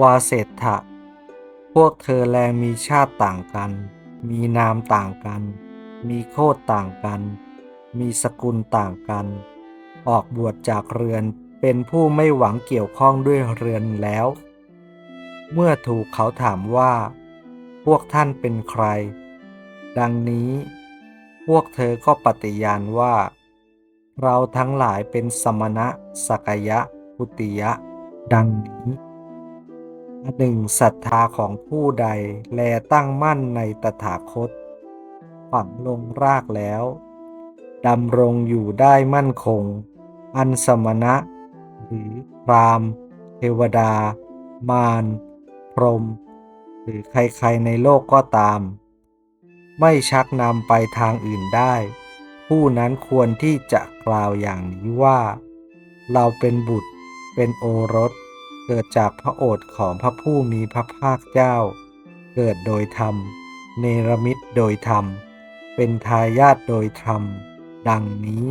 วาเศรษฐะพวกเธอแลมีชาติต่างกัน มีนามต่างกัน มีโคดต่างกัน มีสกุลต่างกัน ออกบวชจากเรือนเป็นผู้ไม่หวังเกี่ยวข้องด้วยเรือนแล้ว เมื่อถูกเขาถามว่า พวกท่านเป็นใคร ดังนี้ พวกเธอก็ปฏิญาณว่า เราทั้งหลายเป็นสมณะสกยะพุติยะ ดังนี้ หนึ่งศรัทธาของผู้ใด แลตั้งมั่นในตถาคต ฝังลงรากแล้วดำรงอยู่ได้มั่นคง อันสมณะ หรือพรามเทวดา มารพรม หรือใครๆในโลกก็ตาม ไม่ชักนำไปทางอื่นได้ ผู้นั้นควรที่จะกล่าวอย่างนี้ว่า เราเป็นบุตรเป็นโอรส เกิดจากพระโอษฐ์ของพระผู้มีพระภาคเจ้า เกิดโดยธรรม เนรมิตโดยธรรม เป็นทายาทโดยธรรม ดังนี้